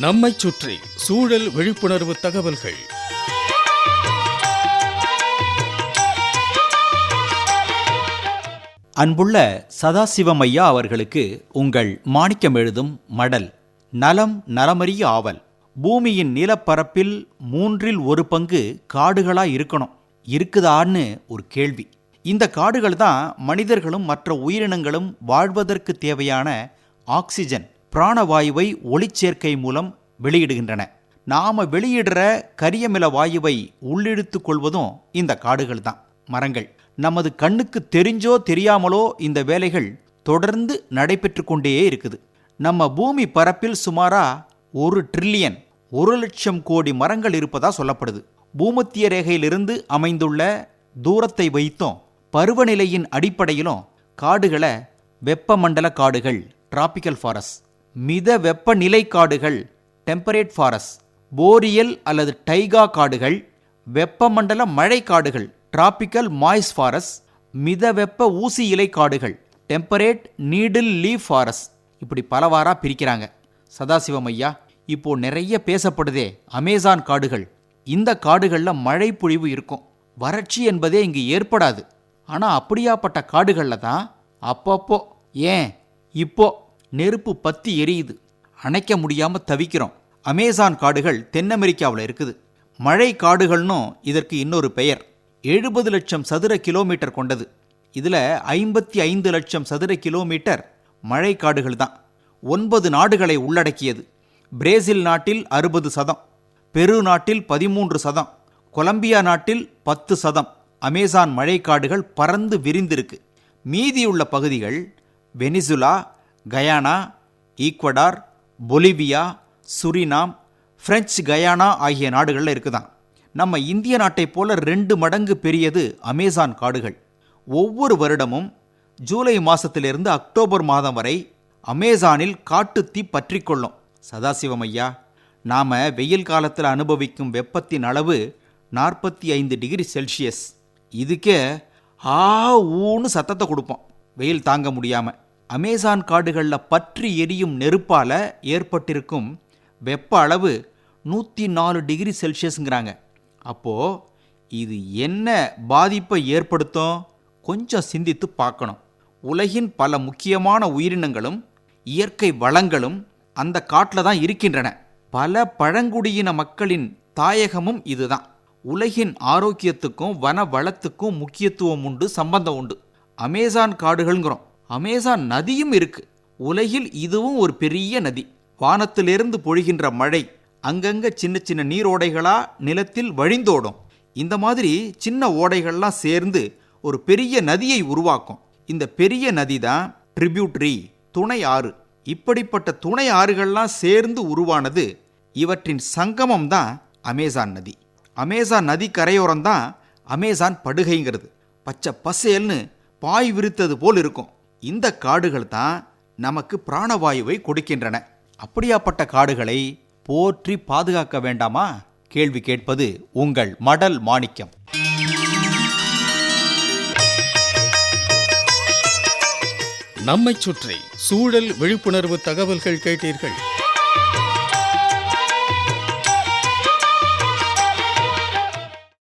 நம்மைச் சுற்றி சூழல் விழிப்புணர்வு தகவல்கள். அன்புள்ள சதாசிவம் ஐயா அவர்களுக்கு உங்கள் மாணிக்கம் எழுதும் மடல் நலம் நலமறிய ஆவல். பூமியின் நிலப்பரப்பில் மூன்றில் ஒரு பங்கு காடுகளா இருக்கணும். இருக்குதான்னு ஒரு கேள்வி. இந்த காடுகள் தான் மனிதர்களும் மற்ற உயிரினங்களும் வாழ்வதற்கு தேவையான ஆக்சிஜன். பிராணவாயுவை ஒளிச்சேர்க்கை மூலம் வெளியிடுகின்றன. நாம வெளியிடுற கரியமில வாயுவை உள்ளிழுத்து கொள்வதும் இந்த காடுகள் தான். மரங்கள். நமது கண்ணுக்கு தெரிஞ்சோ தெரியாமலோ இந்த வேலைகள் தொடர்ந்து நடைபெற்று கொண்டே இருக்குது. நம்ம பூமி பரப்பில் சுமாரா ஒரு ட்ரில்லியன் ஒரு லட்சம் கோடி மரங்கள் இருப்பதா சொல்லப்படுது. பூமத்திய ரேகையிலிருந்து அமைந்துள்ள தூரத்தை வைத்தும் பருவநிலையின் அடிப்படையிலும் காடுகளை வெப்பமண்டல காடுகள் டிராபிக்கல் ஃபாரஸ்ட் மித வெப்பநிலை காடுகள் டெம்பரேட் ஃபாரஸ்ட் போரியல் அல்லது டைகா காடுகள் வெப்பமண்டல மழை காடுகள் டிராபிக்கல் மாய்ஸ் ஃபாரஸ்ட் மித வெப்ப ஊசி இலை காடுகள் டெம்பரேட் நீடில் லீவ் ஃபாரஸ்ட் இப்படி பலவாரா பிரிக்கிறாங்க. சதாசிவம் ஐயா இப்போ நிறைய பேசப்படுதே அமேசான் காடுகள். இந்த காடுகளில் மழை பொழிவு இருக்கும். வறட்சி என்பதே இங்கு ஏற்படாது. ஆனால் அப்படியாப்பட்ட காடுகளில் தான் அப்பப்போ ஏன்? இப்போ நெருப்பு பத்தி எரியுது. அணைக்க முடியாம தவிக்கிறோம். அமேசான் காடுகள் தென் அமெரிக்காவில் இருக்குது. மழை காடுகள்னும் இதற்கு இன்னொரு பெயர். எழுபது லட்சம் சதுர கிலோமீட்டர் கொண்டது. இதில் ஐம்பத்தி ஐந்து லட்சம் சதுர கிலோமீட்டர் மழை காடுகள் தான். ஒன்பது நாடுகளை உள்ளடக்கியது. பிரேசில் நாட்டில் அறுபது சதம். பெரு நாட்டில் பதிமூன்று சதம். கொலம்பியா நாட்டில் பத்து சதம். அமேசான் மழைக்காடுகள் பறந்து விரிந்திருக்கு. மீதியுள்ள பகுதிகள் Venezuela Guyana Ecuador Bolivia Suriname French Guyana ஆகிய நாடுகளில் இருக்குதான். நம்ம இந்திய நாட்டைப் போல ரெண்டு மடங்கு பெரியது அமேசான் காடுகள். ஒவ்வொரு வருடமும் ஜூலை மாதத்திலிருந்து அக்டோபர் மாதம் வரை அமேசானில் காட்டுத்தீ பற்றிக்கொள்ளும். சதாசிவம் ஐயா நாம் வெயில் காலத்தில் அனுபவிக்கும் வெப்பத்தின் அளவு நாற்பத்தி ஐந்து டிகிரி செல்சியஸ். இதுக்கே ஆ ஊன்னு சத்தத்தை கொடுப்போம். வெயில் தாங்க முடியாமல் அமேசான் காடுகளில் பற்றி எரியும் நெருப்பால் ஏற்பட்டிருக்கும் வெப்ப அளவு நூற்றி நாலு டிகிரி செல்சியஸுங்கிறாங்க. அப்போது இது என்ன பாதிப்பை ஏற்படுத்தும்? கொஞ்சம் சிந்தித்து பார்க்கணும். உலகின் பல முக்கியமான உயிரினங்களும் இயற்கை வளங்களும் அந்த காட்டில் தான் இருக்கின்றன. பல பழங்குடியின மக்களின் தாயகமும் இதுதான். உலகின் ஆரோக்கியத்துக்கும் வன வளத்துக்கும் முக்கியத்துவம் உண்டு சம்பந்தம் உண்டு. அமேசான் காடுகள்ங்கிறோம். அமேசான் நதியும் இருக்கு. உலகில் இதுவும் ஒரு பெரிய நதி. வானத்திலிருந்து பொழிகின்ற மழை அங்கங்க சின்ன சின்ன நீரோடைகளா நிலத்தில் வழிந்தோடும். இந்த மாதிரி சின்ன ஓடைகள்லாம் சேர்ந்து ஒரு பெரிய நதியை உருவாக்கும். இந்த பெரிய நதி தான் ட்ரிபியூட்ரி துணை ஆறு. இப்படிப்பட்ட துணை ஆறுகள்லாம் சேர்ந்து உருவானது இவற்றின் சங்கமம் தான் அமேசான் நதி. அமேசான் நதி கரையோரம் தான் அமேசான் படுகைங்கிறது. பச்சை பசேல்னு பாய் விரித்தது போல் இருக்கும். இந்த காடுகள் தான் நமக்கு பிராணவாயுவை கொடுக்கின்றன. அப்படியாப்பட்ட காடுகளை போற்றி பாதுகாக்க வேண்டாமா? கேள்வி கேட்பது உங்கள் மடல் மாணிக்கம். நம்மை சுற்றி சூழல் விழிப்புணர்வு தகவல்கள் கேட்டீர்கள்.